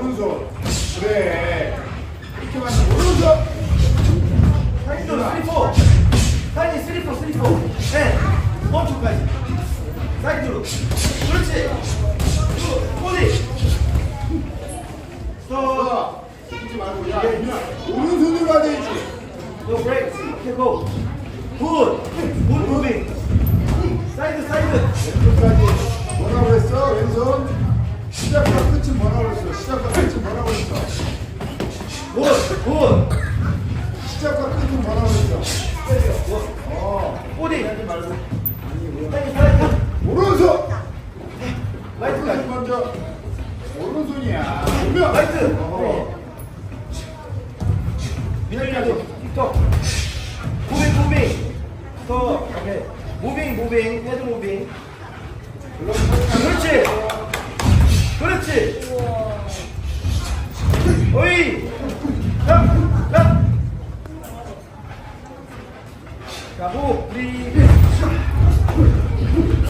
오른손. 그래. 이렇게만 하면 오른손. 사이드 슬리퍼. 사이드 슬리퍼 슬리퍼. 네. 멈춰까지. 사이드로. 그렇지. 굿. 꼬리 스톱 말고 야 오른손으로 오케이 고 굿! 굿. 무빙 사이드 사이드. 왼손까지. 뭐라고 그랬어? 왼손. 시작과 끝은 뭐라고 그랬어? 시작과 끝은 뭐라고 그랬어? 굿! 굿! 시작과 뭐라고 그랬어? 어. 사이드 오른손. 라이트까지 먼저. 오른손이야. 보면. 라이트 어. 미들까지 톡 무빙 무빙 톡 오케이 무빙 무빙 헤드 무빙 그렇지 그렇지 어이 자, 호, 우리